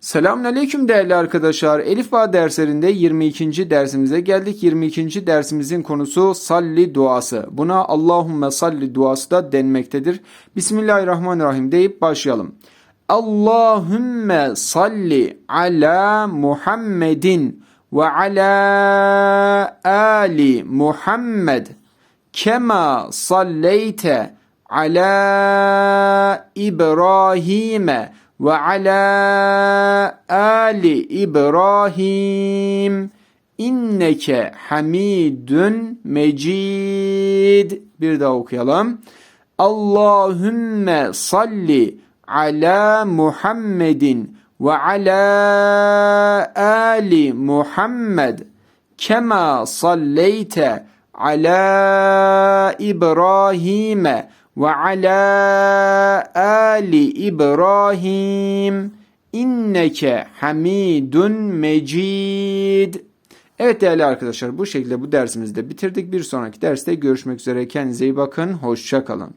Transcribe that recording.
Selamünaleyküm değerli arkadaşlar. Elif Bağ derslerinde 22. dersimize geldik. 22. dersimizin konusu salli duası. Buna Allahümme salli duası da denmektedir. Bismillahirrahmanirrahim deyip başlayalım. Allahümme salli ala Muhammedin ve ala ali Muhammed kema salleyte ala İbrahim'e ve ala ali İbrahim inneke hamidun mecid. Bir daha okuyalım. Allahümme salli ala Muhammedin ve ala ali Muhammed kema salleyte ala İbrahim'e ve ala ali İbrahim inneke hamidun mecid. Evet değerli arkadaşlar bu şekilde bu dersimizi de bitirdik. Bir sonraki derste görüşmek üzere. Kendinize iyi bakın. Hoşça kalın.